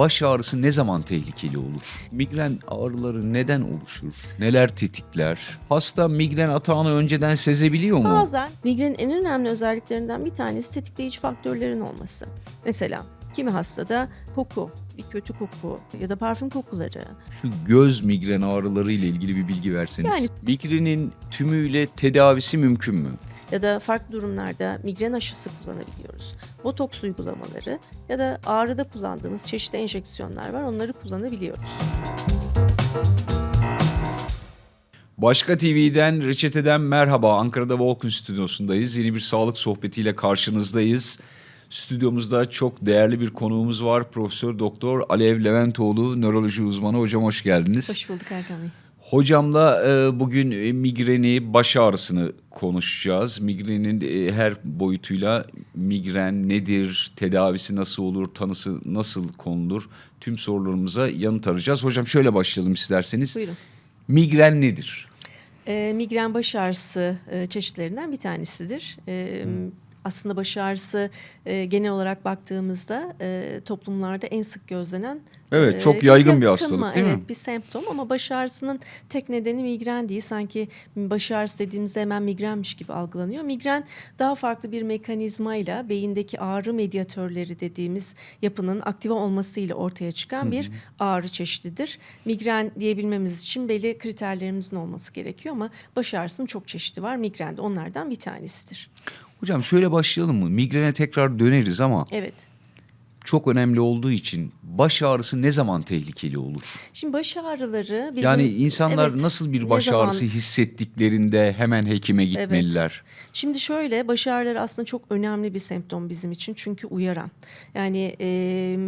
baş ağrısı ne zaman tehlikeli olur? Migren ağrıları neden oluşur? Neler tetikler? Hasta migren atağını önceden sezebiliyor mu? Bazen migrenin en önemli özelliklerinden bir tanesi tetikleyici faktörlerin olması. Mesela kimi hastada koku, bir kötü koku ya da parfüm kokuları. Şu göz migren ağrıları ile ilgili bir bilgi verseniz. Yani- Migrenin tümüyle tedavisi mümkün mü? Ya da farklı durumlarda migren aşısı kullanabiliyoruz. Botoks uygulamaları ya da ağrıda kullandığımız çeşitli enjeksiyonlar var onları kullanabiliyoruz. Başka TV'den, Reçete'den merhaba. Ankara'da Volkun Stüdyosu'ndayız. Yeni bir sağlık sohbetiyle karşınızdayız. Stüdyomuzda çok değerli bir konuğumuz var. Profesör Doktor Alev Leventoğlu, nöroloji uzmanı. Hocam hoş geldiniz. Hoş bulduk Erkan Bey. Hocamla e, bugün e, migreni, baş ağrısını konuşacağız. Migrenin e, her boyutuyla migren nedir, tedavisi nasıl olur, tanısı nasıl konulur? Tüm sorularımıza yanıt arayacağız. Hocam şöyle başlayalım isterseniz. Buyurun. Migren nedir? E, migren baş ağrısı e, çeşitlerinden bir tanesidir. E, aslında baş ağrısı e, genel olarak baktığımızda e, toplumlarda en sık gözlenen Evet, e, çok yaygın bir yakınma, hastalık değil mi? evet, bir semptom ama baş ağrısının tek nedeni migren değil. Sanki baş ağrısı dediğimizde hemen migrenmiş gibi algılanıyor. Migren daha farklı bir mekanizmayla beyindeki ağrı medyatörleri dediğimiz yapının aktive olmasıyla ortaya çıkan bir ağrı çeşididir. Migren diyebilmemiz için belli kriterlerimizin olması gerekiyor ama baş ağrısının çok çeşidi var. Migren de onlardan bir tanesidir. Hocam şöyle başlayalım mı? Migrene tekrar döneriz ama Evet. çok önemli olduğu için baş ağrısı ne zaman tehlikeli olur? Şimdi baş ağrıları bizim... yani insanlar Evet, nasıl bir baş zaman- ağrısı hissettiklerinde hemen hekime gitmeliler? Şimdi şöyle baş ağrıları aslında çok önemli bir semptom bizim için çünkü uyaran. Yani e,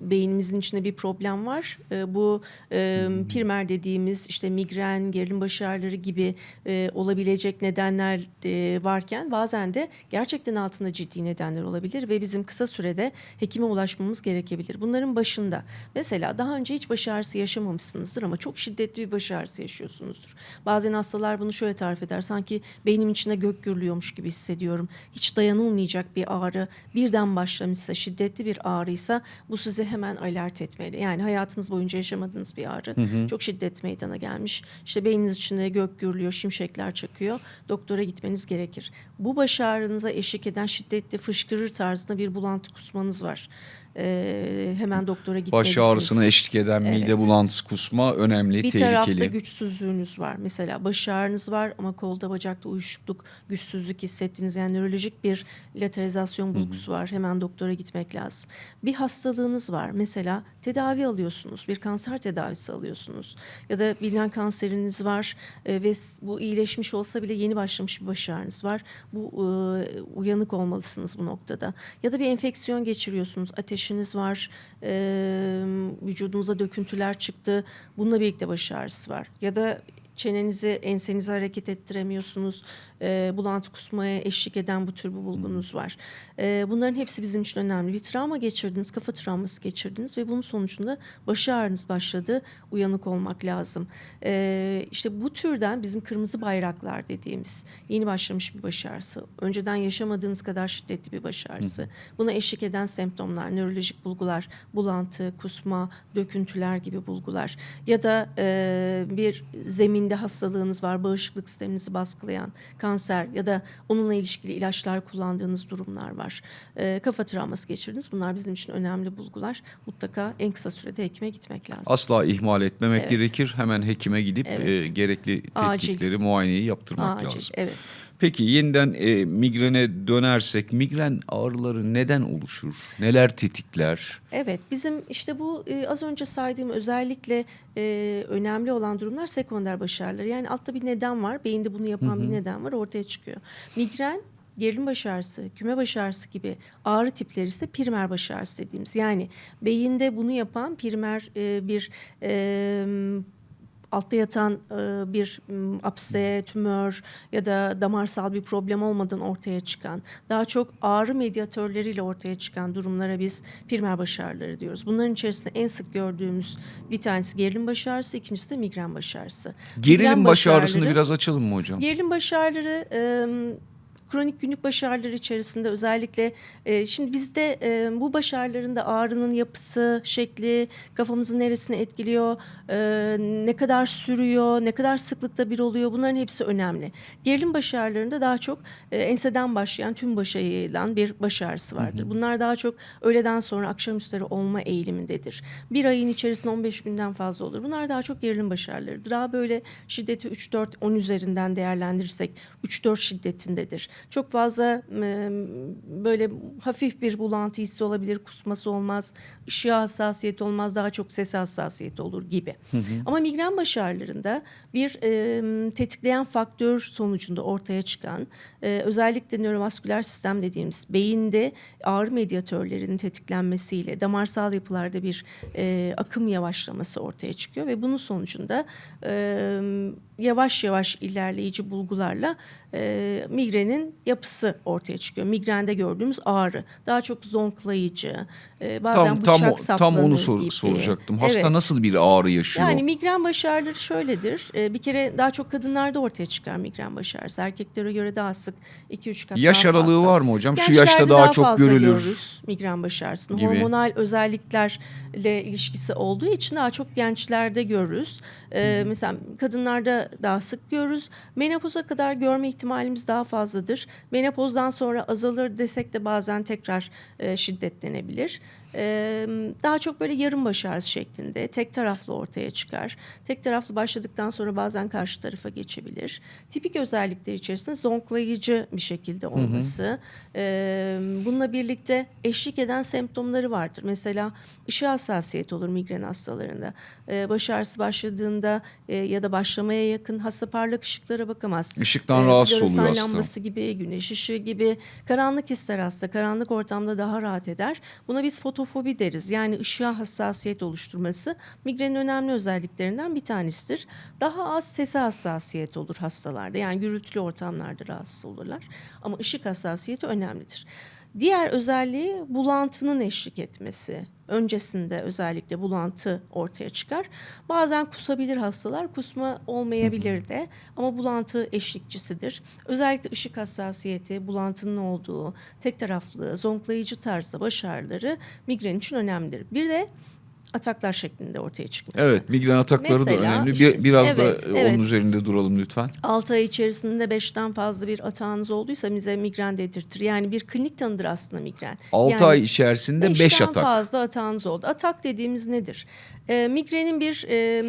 beynimizin içinde bir problem var. E, bu e, primer dediğimiz işte migren, gerilim baş ağrıları gibi e, olabilecek nedenler e, varken bazen de gerçekten altında ciddi nedenler olabilir ve bizim kısa sürede hekime ulaşmamız gerekebilir. Bunların başında mesela daha önce hiç baş ağrısı yaşamamışsınızdır ama çok şiddetli bir baş ağrısı yaşıyorsunuzdur. Bazen hastalar bunu şöyle tarif eder. Sanki beynim içinde gök gürlüyormuş gibi hissediyorum. Hiç dayanılmayacak bir ağrı birden başlamışsa, şiddetli bir ağrıysa bu sizi hemen alert etmeli. Yani hayatınız boyunca yaşamadığınız bir ağrı. Çok şiddet meydana gelmiş. İşte beyniniz içinde gök gürlüyor, şimşekler çakıyor. Doktora gitmeniz gerekir. Bu baş ağrınıza eşlik eden şiddetli fışkırır tarzında bir bulantı kusmanız var. Ee, hemen doktora Baş gitmelisiniz. ağrısına eşlik eden mide Evet. bulantısı, kusma önemli, Bir tehlikeli. tarafta güçsüzlüğünüz var. Mesela baş ağrınız var ama kolda bacakta uyuşukluk, güçsüzlük hissettiğiniz yani nörolojik bir lateralizasyon bulgusu var. Hemen doktora gitmek lazım. Bir hastalığınız var. Mesela tedavi alıyorsunuz. Bir kanser tedavisi alıyorsunuz. Ya da bilinen kanseriniz var e, ve bu iyileşmiş olsa bile yeni başlamış bir baş ağrınız var. Bu e, uyanık olmalısınız bu noktada. Ya da bir enfeksiyon geçiriyorsunuz. Ateşiniz var. E, vücudunuza döküntüler çıktı. Bununla birlikte baş ağrısı var. Ya da çenenizi, ensenizi hareket ettiremiyorsunuz. E, bulantı kusmaya eşlik eden bu tür bir bulgunuz var. E, bunların hepsi bizim için önemli. Bir travma geçirdiniz, kafa travması geçirdiniz ve bunun sonucunda baş ağrınız başladı. Uyanık olmak lazım. E, işte bu türden bizim kırmızı bayraklar dediğimiz yeni başlamış bir baş ağrısı. Önceden yaşamadığınız kadar şiddetli bir baş ağrısı. Buna eşlik eden semptomlar, nörolojik bulgular, bulantı, kusma, döküntüler gibi bulgular. Ya da e, bir zeminde hastalığınız var, bağışıklık sisteminizi baskılayan kanser ya da onunla ilişkili ilaçlar kullandığınız durumlar var. E, kafa travması geçirdiniz. Bunlar bizim için önemli bulgular. Mutlaka en kısa sürede hekime gitmek lazım. Asla ihmal etmemek Evet. gerekir. Hemen hekime gidip Evet. e, gerekli Acil. tetkikleri, muayeneyi yaptırmak Acil, lazım. evet. Peki yeniden e, migrene dönersek migren ağrıları neden oluşur? Neler tetikler? Evet, bizim işte bu e, az önce saydığım özellikle e, önemli olan durumlar sekonder baş ağrıları. Yani altta bir neden var, beyinde bunu yapan bir neden var ortaya çıkıyor. Migren, gerilim baş ağrısı, küme baş ağrısı gibi ağrı tipleri ise primer baş ağrısı dediğimiz. Yani beyinde bunu yapan primer e, bir e, altta yatan e, bir apse, tümör ya da damarsal bir problem olmadan ortaya çıkan, daha çok ağrı medyatörleriyle ortaya çıkan durumlara biz primer baş ağrıları diyoruz. Bunların içerisinde en sık gördüğümüz bir tanesi gerilim baş ağrısı, ikincisi de migren baş ağrısı. Gerilim baş ağrısını biraz açalım mı hocam? Gerilim baş ağrıları e, kronik günlük baş ağrıları içerisinde özellikle e, şimdi bizde e, bu baş ağrılarında ağrının yapısı, şekli, kafamızın neresini etkiliyor, e, ne kadar sürüyor, ne kadar sıklıkta bir oluyor bunların hepsi önemli. Gerilim baş ağrılarında daha çok e, enseden başlayan tüm başa yayılan bir baş ağrısı vardır. Bunlar daha çok öğleden sonra akşamüstleri olma eğilimindedir. Bir ayın içerisinde 15 günden fazla olur. Bunlar daha çok gerilim baş ağrılarıdır. Daha böyle şiddeti 3-4-10 üzerinden değerlendirirsek 3-4 şiddetindedir. Çok fazla e, böyle hafif bir bulantı hissi olabilir, kusması olmaz, ışığa hassasiyet olmaz, daha çok ses hassasiyeti olur gibi. Ama migren baş ağrılarında bir e, tetikleyen faktör sonucunda ortaya çıkan e, özellikle nörovasküler sistem dediğimiz beyinde ağrı medyatörlerinin tetiklenmesiyle damarsal yapılarda bir e, akım yavaşlaması ortaya çıkıyor ve bunun sonucunda e, yavaş yavaş ilerleyici bulgularla e, migrenin yapısı ortaya çıkıyor. Migrende gördüğümüz ağrı daha çok zonklayıcı, e, bazen Tam bıçak tam saplanır tam onu sor- gibi. soracaktım. Hasta Evet. nasıl bir ağrı yaşıyor? Yani migren baş ağrıları şöyledir. Ee, bir kere daha çok kadınlarda ortaya çıkar migren baş ağrısı. Erkeklere göre daha sık 2-3 kat Yaş daha aralığı fazla. var mı hocam? Şu yaşta daha çok fazla görülür. migren baş ağrısını. gibi. Hormonal özelliklerle ilişkisi olduğu için daha çok gençlerde görürüz. Ee, mesela kadınlarda daha sık görürüz. Menopoza kadar görme ihtimalimiz daha fazladır. Menopozdan sonra azalır desek de bazen tekrar e, şiddetlenebilir. Ee, daha çok böyle yarım baş ağrısı şeklinde tek taraflı ortaya çıkar. Tek taraflı başladıktan sonra bazen karşı tarafa geçebilir. Tipik özellikler içerisinde zonklayıcı bir şekilde olması. Ee, bununla birlikte eşlik eden semptomları vardır. Mesela ışığa hassasiyet olur migren hastalarında. Ee, baş ağrısı başladığında e, ya da başlamaya yakın hasta parlak ışıklara bakamaz. Işıktan Ee, rahatsız oluyor hasta. lambası gibi, güneş ışığı gibi karanlık ister hasta. Karanlık ortamda daha rahat eder. Buna biz fotofobi deriz. Yani ışığa hassasiyet oluşturması migrenin önemli özelliklerinden bir tanesidir. Daha az sese hassasiyet olur hastalarda. Yani gürültülü ortamlarda rahatsız olurlar. Ama ışık hassasiyeti önemlidir. Diğer özelliği bulantının eşlik etmesi. Öncesinde özellikle bulantı ortaya çıkar. Bazen kusabilir hastalar, kusma olmayabilir de ama bulantı eşlikçisidir. Özellikle ışık hassasiyeti, bulantının olduğu, tek taraflı, zonklayıcı tarzda baş ağrıları migren için önemlidir. Bir de ataklar şeklinde ortaya çıkması. Evet, migren atakları da Mesela önemli. Bir- işte- biraz evet, da e, evet. onun üzerinde duralım lütfen. 6 ay içerisinde 5'ten fazla bir atağınız olduysa bize migren dedirtir. Yani bir klinik tanıdır aslında migren. 6 yani ay içerisinde 5 beşten atak. fazla atağınız oldu. Atak dediğimiz nedir? Ee, migrenin bir e,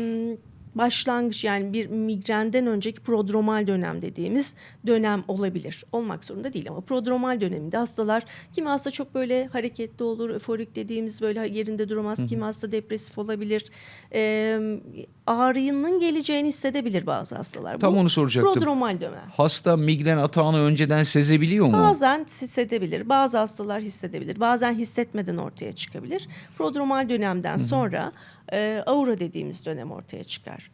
başlangıç yani bir migrenden önceki prodromal dönem dediğimiz dönem olabilir. Olmak zorunda değil ama prodromal döneminde hastalar kimi hasta çok böyle hareketli olur, öforik dediğimiz böyle yerinde duramaz, kimi hasta depresif olabilir. Ee, ağrının geleceğini hissedebilir bazı hastalar. Tam Bu onu soracaktım. Prodromal dönem. Hasta migren atağını önceden sezebiliyor mu? Bazen hissedebilir, bazı hastalar hissedebilir, bazen hissetmeden ortaya çıkabilir. Prodromal dönemden sonra e, aura dediğimiz dönem ortaya çıkar.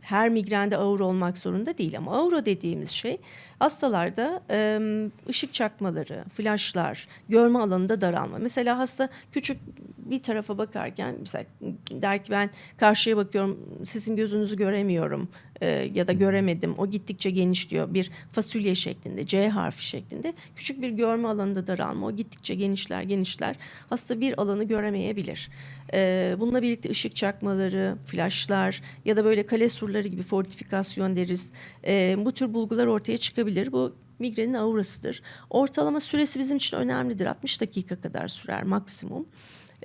Her migrende aura olmak zorunda değil ama aura dediğimiz şey hastalarda e, ışık çakmaları, flaşlar, görme alanında daralma. Mesela hasta küçük bir tarafa bakarken mesela der ki ben karşıya bakıyorum sizin gözünüzü göremiyorum e, ya da göremedim o gittikçe genişliyor bir fasulye şeklinde C harfi şeklinde küçük bir görme alanında daralma o gittikçe genişler genişler hasta bir alanı göremeyebilir. E, bununla birlikte ışık çakmaları, flaşlar ya da böyle kale surları gibi fortifikasyon deriz E, bu tür bulgular ortaya çıkabilir. Bu migrenin aurasıdır. Ortalama süresi bizim için önemlidir. 60 dakika kadar sürer maksimum.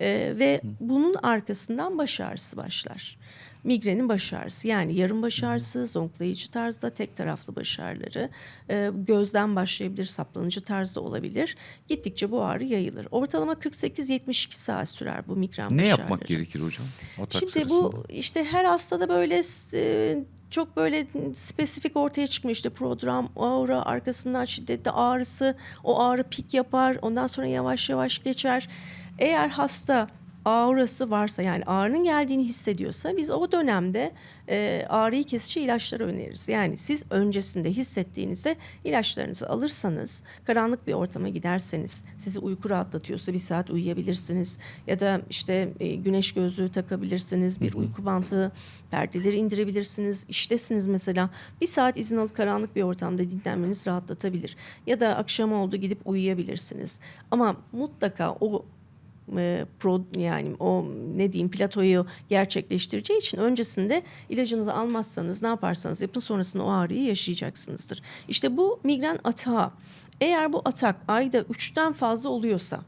Ee, ve bunun arkasından baş ağrısı başlar. Migrenin baş ağrısı yani yarım baş ağrısı, zonklayıcı tarzda tek taraflı baş ağrıları, e, gözden başlayabilir, saplanıcı tarzda olabilir. Gittikçe bu ağrı yayılır. Ortalama 48-72 saat sürer bu migren Ne baş yapmak ağrıları. gerekir hocam? Şimdi bu işte her hastada böyle e, çok böyle spesifik ortaya çıkmıyor işte prodrom, aura arkasından şiddetli ağrısı, o ağrı pik yapar, ondan sonra yavaş yavaş geçer. Eğer hasta ağrısı varsa yani ağrının geldiğini hissediyorsa biz o dönemde e, ağrıyı kesici ilaçları öneririz. Yani siz öncesinde hissettiğinizde ilaçlarınızı alırsanız karanlık bir ortama giderseniz sizi uyku rahatlatıyorsa bir saat uyuyabilirsiniz ya da işte e, güneş gözlüğü takabilirsiniz bir uyku bandı perdeleri indirebilirsiniz iştesiniz mesela. Bir saat izin alıp karanlık bir ortamda dinlenmeniz rahatlatabilir ya da akşam oldu gidip uyuyabilirsiniz. Ama mutlaka o e, pro yani o ne diyeyim platoyu gerçekleştireceği için öncesinde ilacınızı almazsanız ne yaparsanız yapın sonrasında o ağrıyı yaşayacaksınızdır. İşte bu migren atağı. Eğer bu atak ayda 3'ten fazla oluyorsa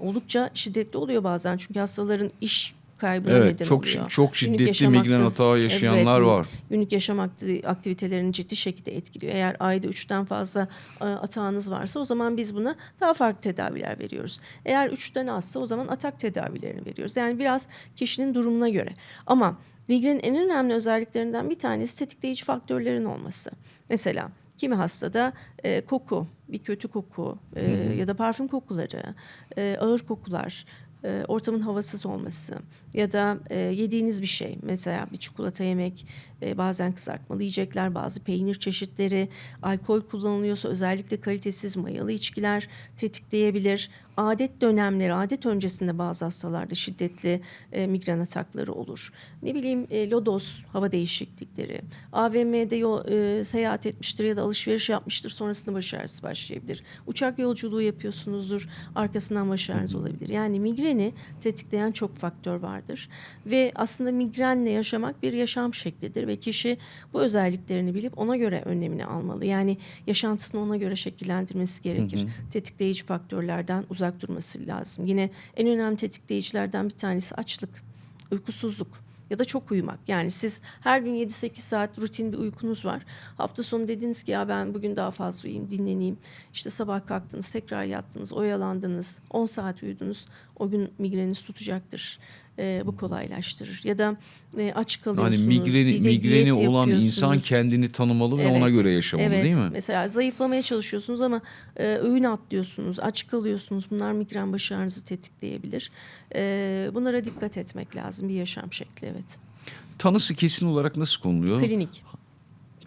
oldukça şiddetli oluyor bazen çünkü hastaların iş kaybına Evet, neden çok oluyor. çok şiddetli migren atağı yaşayanlar Evet, var. Günlük yaşam akti- aktivitelerini ciddi şekilde etkiliyor. Eğer ayda üçten fazla e, atağınız varsa o zaman biz buna daha farklı tedaviler veriyoruz. Eğer üçten azsa o zaman atak tedavilerini veriyoruz. Yani biraz kişinin durumuna göre. Ama migrenin en önemli özelliklerinden bir tanesi tetikleyici faktörlerin olması. Mesela kimi hastada e, koku, bir kötü koku e, ya da parfüm kokuları, e, ağır kokular, e, ortamın havasız olması ya da e, yediğiniz bir şey mesela bir çikolata yemek e, bazen kızartmalı yiyecekler bazı peynir çeşitleri alkol kullanılıyorsa özellikle kalitesiz mayalı içkiler tetikleyebilir adet dönemleri adet öncesinde bazı hastalarda şiddetli e, migren atakları olur. Ne bileyim e, lodos hava değişiklikleri AVM'de yol, e, seyahat etmiştir ya da alışveriş yapmıştır sonrasında baş ağrısı başlayabilir. Uçak yolculuğu yapıyorsunuzdur arkasından baş ağrınız olabilir. Yani migreni tetikleyen çok faktör vardır ve aslında migrenle yaşamak bir yaşam şeklidir ve kişi bu özelliklerini bilip ona göre önlemini almalı. Yani yaşantısını ona göre şekillendirmesi gerekir. Tetikleyici faktörlerden uzak durması lazım. Yine en önemli tetikleyicilerden bir tanesi açlık, uykusuzluk ya da çok uyumak. Yani siz her gün 7-8 saat rutin bir uykunuz var. Hafta sonu dediniz ki ya ben bugün daha fazla uyuyayım, dinleneyim. İşte sabah kalktınız, tekrar yattınız, oyalandınız, 10 saat uyudunuz. O gün migreniniz tutacaktır. Ee, bu kolaylaştırır. Ya da e, aç Yani kalıyorsunuz. migreni de migreni diyet olan insan kendini tanımalı ve ona Evet, göre yaşamalı evet. değil mi? Mesela zayıflamaya çalışıyorsunuz ama e, öğün atlıyorsunuz, aç kalıyorsunuz. Bunlar migren baş ağrınızı tetikleyebilir. E, bunlara dikkat etmek lazım. Bir yaşam şekli evet. Tanısı kesin olarak nasıl konuluyor? Klinik,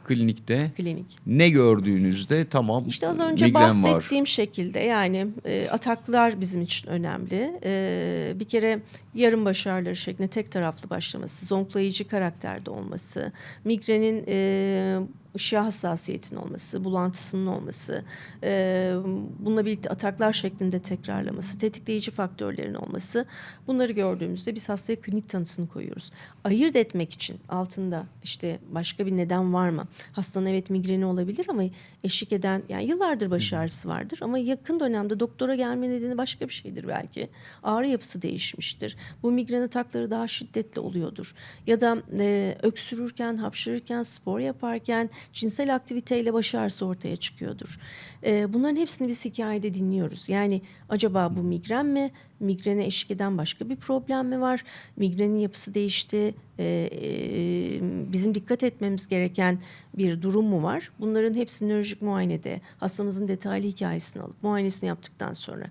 Klinikte klinik. ne gördüğünüzde tamam İşte az önce migren var. bahsettiğim şekilde yani e, ataklar bizim için önemli. E, bir kere yarım baş ağrıları şeklinde tek taraflı başlaması, zonklayıcı karakterde olması, migrenin e, ışığa hassasiyetin olması, bulantısının olması, e, bununla birlikte ataklar şeklinde tekrarlaması, tetikleyici faktörlerin olması. Bunları gördüğümüzde biz hastaya klinik tanısını koyuyoruz. Ayırt etmek için altında işte başka bir neden var mı? Hastanın evet migreni olabilir ama eşlik eden yani yıllardır baş ağrısı vardır ama yakın dönemde doktora gelme nedeni başka bir şeydir belki. Ağrı yapısı değişmiştir. Bu migren atakları daha şiddetli oluyordur. Ya da e, öksürürken, hapşırırken, spor yaparken cinsel aktiviteyle baş ağrısı ortaya çıkıyordur. E, bunların hepsini biz hikayede dinliyoruz. Yani acaba bu migren mi? Migrene eşlik eden başka bir problem mi var? Migrenin yapısı değişti. E, e, bizim dikkat etmemiz gereken bir durum mu var? Bunların hepsini nörolojik muayenede hastamızın detaylı hikayesini alıp muayenesini yaptıktan sonra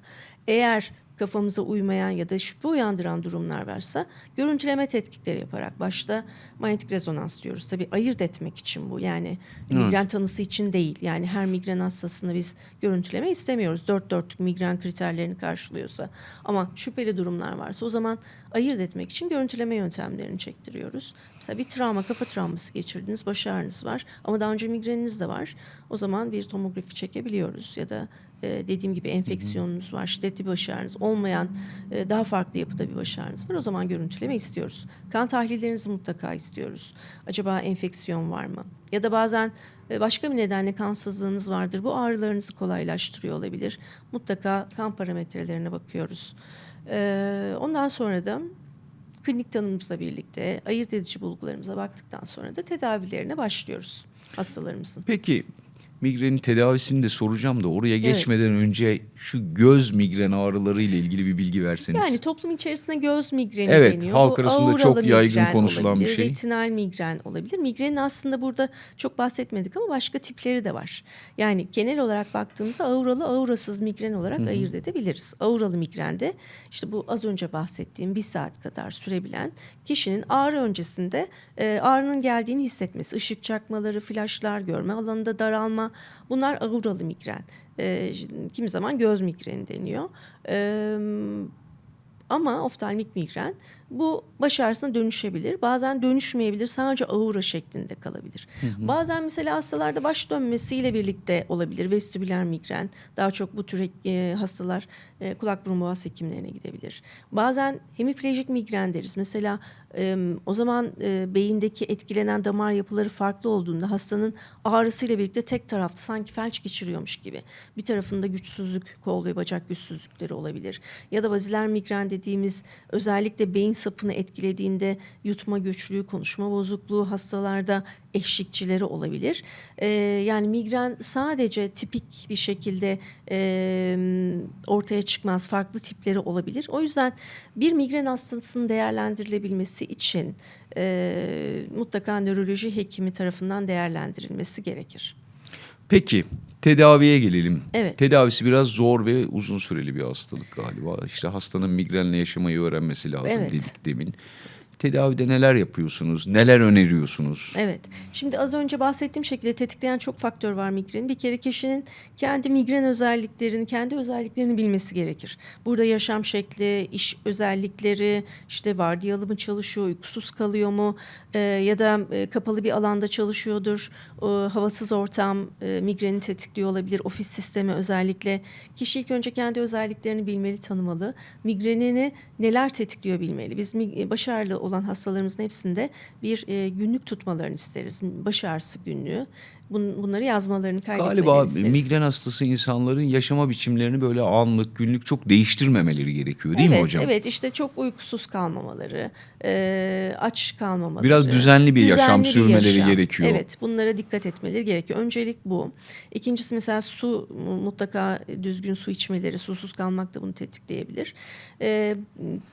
eğer kafamıza uymayan ya da şüphe uyandıran durumlar varsa görüntüleme tetkikleri yaparak başta manyetik rezonans diyoruz. Tabii ayırt etmek için bu. Yani Evet. migren tanısı için değil. Yani her migren hastasını biz görüntüleme istemiyoruz. Dört dörtlük migren kriterlerini karşılıyorsa. Ama şüpheli durumlar varsa o zaman ayırt etmek için görüntüleme yöntemlerini çektiriyoruz. Mesela bir travma, kafa travması geçirdiniz, baş ağrınız var ama daha önce migreniniz de var. O zaman bir tomografi çekebiliyoruz ya da e, dediğim gibi enfeksiyonunuz var, şiddetli baş ağrınız olmayan e, daha farklı yapıda bir baş ağrınız var. O zaman görüntüleme istiyoruz. Kan tahlillerinizi mutlaka istiyoruz. Acaba enfeksiyon var mı? Ya da bazen e, başka bir nedenle kansızlığınız vardır. Bu ağrılarınızı kolaylaştırıyor olabilir. Mutlaka kan parametrelerine bakıyoruz. E, ondan sonra da klinik tanımımızla birlikte ayırt edici bulgularımıza baktıktan sonra da tedavilerine başlıyoruz hastalarımızın. Peki Migrenin tedavisini de soracağım da oraya geçmeden önce şu göz migren ağrıları ile ilgili bir bilgi verseniz. Yani toplum içerisinde göz migreni Evet, deniyor. halk Bu arasında çok yaygın konuşulan bir şey. Retinal migren olabilir. Migrenin aslında burada çok bahsetmedik ama başka tipleri de var. Yani genel olarak baktığımızda auralı, aurasız migren olarak ayırt edebiliriz. Auralı migrende işte bu az önce bahsettiğim bir saat kadar sürebilen kişinin ağrı öncesinde e, ağrının geldiğini hissetmesi, ışık çakmaları, flaşlar görme alanında daralma bunlar auralı migren. E, kimi zaman göz migreni deniyor. E, ama oftalmik migren bu baş ağrısına dönüşebilir. Bazen dönüşmeyebilir. Sadece aura şeklinde kalabilir. Bazen mesela hastalarda baş dönmesiyle birlikte olabilir. Vestibüler migren. Daha çok bu tür e, hastalar e, kulak burun boğaz hekimlerine gidebilir. Bazen hemiplejik migren deriz. Mesela e, o zaman e, beyindeki etkilenen damar yapıları farklı olduğunda hastanın ağrısıyla birlikte tek tarafta sanki felç geçiriyormuş gibi. Bir tarafında güçsüzlük, kol ve bacak güçsüzlükleri olabilir. Ya da baziler migren dediğimiz özellikle beyin sapını etkilediğinde yutma güçlüğü, konuşma bozukluğu hastalarda eşlikçileri olabilir. Ee, yani migren sadece tipik bir şekilde e, ortaya çıkmaz. Farklı tipleri olabilir. O yüzden bir migren hastasının değerlendirilebilmesi için e, mutlaka nöroloji hekimi tarafından değerlendirilmesi gerekir. Peki tedaviye gelelim. Evet. Tedavisi biraz zor ve uzun süreli bir hastalık galiba. İşte hastanın migrenle yaşamayı öğrenmesi lazım Evet. dedik demin. Tedavide neler yapıyorsunuz? Neler öneriyorsunuz? Evet. Şimdi az önce bahsettiğim şekilde tetikleyen çok faktör var migrenin. Bir kere kişinin kendi migren özelliklerini, kendi özelliklerini bilmesi gerekir. Burada yaşam şekli, iş özellikleri, işte vardiyalı mı çalışıyor, uykusuz kalıyor mu e, ya da e, kapalı bir alanda çalışıyordur, e, havasız ortam e, migreni tetikliyor olabilir, ofis sistemi özellikle. Kişi ilk önce kendi özelliklerini bilmeli, tanımalı. Migrenini neler tetikliyor bilmeli. Biz mig- baş ağrılı olan hastalarımızın hepsinde bir e, günlük tutmalarını isteriz. Baş ağrısı günlüğü. Bun- bunları yazmalarını kaydetmelerini Galiba isteriz. migren hastası insanların yaşama biçimlerini böyle anlık, günlük çok değiştirmemeleri gerekiyor değil evet, mi hocam? Evet işte çok uykusuz kalmamaları, e, aç kalmamaları. Biraz düzenli bir yaşam düzenli bir sürmeleri yaşam. gerekiyor. Evet bunlara dikkat etmeleri gerekiyor. Öncelik bu. İkincisi mesela su mutlaka düzgün su içmeleri, susuz kalmak da bunu tetikleyebilir. E,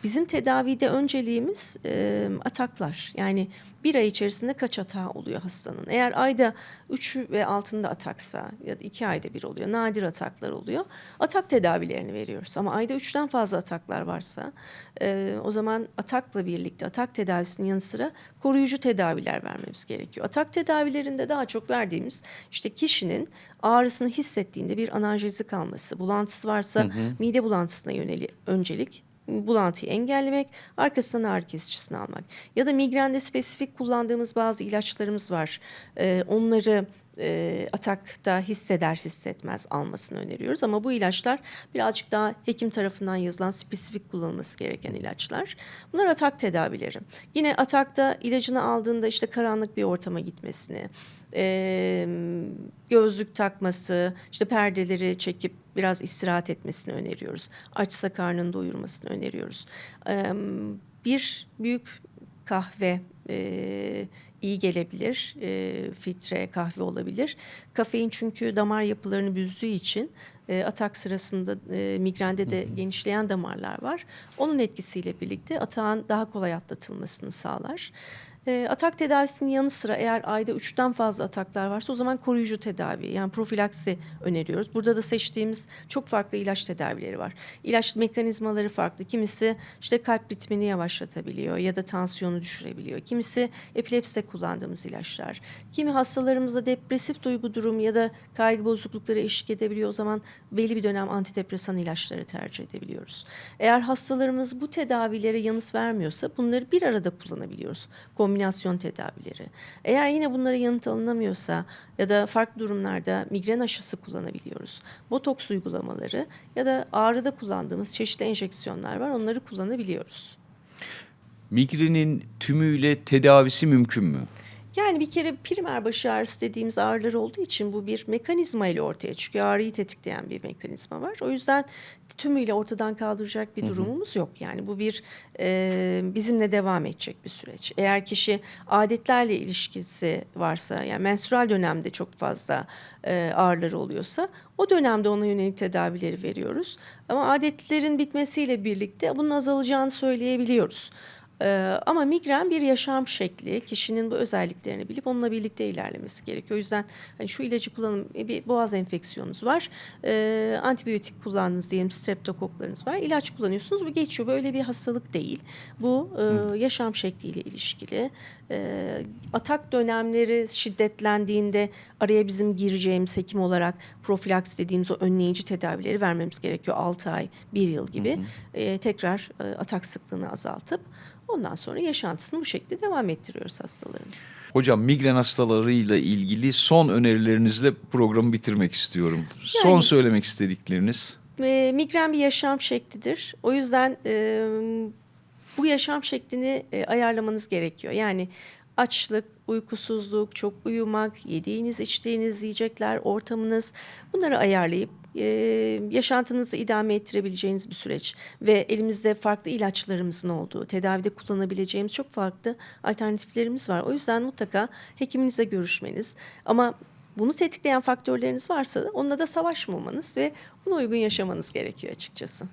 bizim tedavide önceliğimiz e, ataklar. Yani bir ay içerisinde kaç atağı oluyor hastanın? Eğer ayda 3 ve altında ataksa ya da 2 ayda bir oluyor. Nadir ataklar oluyor. Atak tedavilerini veriyoruz. Ama ayda 3'ten fazla ataklar varsa e, o zaman atakla birlikte atak tedavisinin yanı sıra koruyucu tedaviler vermemiz gerekiyor. Atak tedavilerinde daha çok verdiğimiz işte kişinin ağrısını hissettiğinde bir analjezi kalması, bulantısı varsa mide bulantısına yönelik öncelik bulantıyı engellemek, arkasından ağrı kesicisini almak. Ya da migrende spesifik kullandığımız bazı ilaçlarımız var. Ee, onları e, atakta hisseder hissetmez almasını öneriyoruz. Ama bu ilaçlar birazcık daha hekim tarafından yazılan spesifik kullanılması gereken ilaçlar. Bunlar atak tedavileri. Yine atakta ilacını aldığında işte karanlık bir ortama gitmesini, e, gözlük takması, işte perdeleri çekip biraz istirahat etmesini öneriyoruz. Açsa karnını doyurmasını öneriyoruz. E, bir büyük kahve e, iyi gelebilir. E, filtre kahve olabilir. Kafein çünkü damar yapılarını büzdüğü için e, atak sırasında e, migrende de genişleyen damarlar var. Onun etkisiyle birlikte atağın daha kolay atlatılmasını sağlar. E, atak tedavisinin yanı sıra eğer ayda üçten fazla ataklar varsa o zaman koruyucu tedavi yani profilaksi öneriyoruz. Burada da seçtiğimiz çok farklı ilaç tedavileri var. İlaç mekanizmaları farklı. Kimisi işte kalp ritmini yavaşlatabiliyor ya da tansiyonu düşürebiliyor. Kimisi epilepside kullandığımız ilaçlar. Kimi hastalarımızda depresif duygu durum ya da kaygı bozuklukları eşlik edebiliyor. O zaman belli bir dönem antidepresan ilaçları tercih edebiliyoruz. Eğer hastalarımız bu tedavilere yanıt vermiyorsa bunları bir arada kullanabiliyoruz. Kombinasyon tedavileri. Eğer yine bunlara yanıt alınamıyorsa ya da farklı durumlarda migren aşısı kullanabiliyoruz. Botoks uygulamaları ya da ağrıda kullandığımız çeşitli enjeksiyonlar var. Onları kullanabiliyoruz. Migrenin tümüyle tedavisi mümkün mü? Yani bir kere primer baş ağrısı dediğimiz ağrılar olduğu için bu bir mekanizma ile ortaya çıkıyor. Ağrıyı tetikleyen bir mekanizma var. O yüzden tümüyle ortadan kaldıracak bir durumumuz yok. Yani bu bir e, bizimle devam edecek bir süreç. Eğer kişi adetlerle ilişkisi varsa yani menstrual dönemde çok fazla e, ağrıları oluyorsa o dönemde ona yönelik tedavileri veriyoruz. Ama adetlerin bitmesiyle birlikte bunun azalacağını söyleyebiliyoruz. Ee, ama migren bir yaşam şekli. Kişinin bu özelliklerini bilip onunla birlikte ilerlemesi gerekiyor. O yüzden hani şu ilacı kullanın, bir boğaz enfeksiyonunuz var. Ee, antibiyotik kullandınız diyelim, streptokoklarınız var. İlaç kullanıyorsunuz, bu geçiyor. Böyle bir hastalık değil. Bu e, yaşam şekliyle ilişkili. Ee, atak dönemleri şiddetlendiğinde araya bizim gireceğimiz hekim olarak profilaks dediğimiz o önleyici tedavileri vermemiz gerekiyor. 6 ay, 1 yıl gibi. Ee, tekrar e, atak sıklığını azaltıp ondan sonra yaşantısını bu şekilde devam ettiriyoruz hastalarımız. Hocam migren hastalarıyla ilgili son önerilerinizle programı bitirmek istiyorum. Son Yani- söylemek istedikleriniz. E, migren bir yaşam şeklidir. O yüzden e, bu yaşam şeklini e, ayarlamanız gerekiyor. Yani açlık, uykusuzluk, çok uyumak, yediğiniz, içtiğiniz yiyecekler, ortamınız bunları ayarlayıp e, yaşantınızı idame ettirebileceğiniz bir süreç. Ve elimizde farklı ilaçlarımızın olduğu, tedavide kullanabileceğimiz çok farklı alternatiflerimiz var. O yüzden mutlaka hekiminizle görüşmeniz ama bunu tetikleyen faktörleriniz varsa da onunla da savaşmamanız ve buna uygun yaşamanız gerekiyor açıkçası.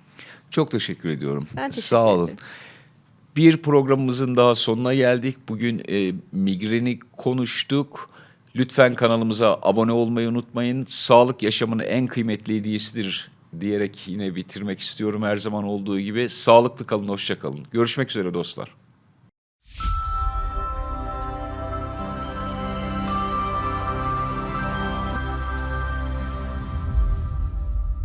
Çok teşekkür ediyorum. Ben teşekkür Sağ olun. ederim. Bir programımızın daha sonuna geldik. Bugün e, migreni konuştuk. Lütfen kanalımıza abone olmayı unutmayın. Sağlık yaşamın en kıymetli hediyesidir diyerek yine bitirmek istiyorum her zaman olduğu gibi. Sağlıklı kalın, hoşça kalın. Görüşmek üzere dostlar.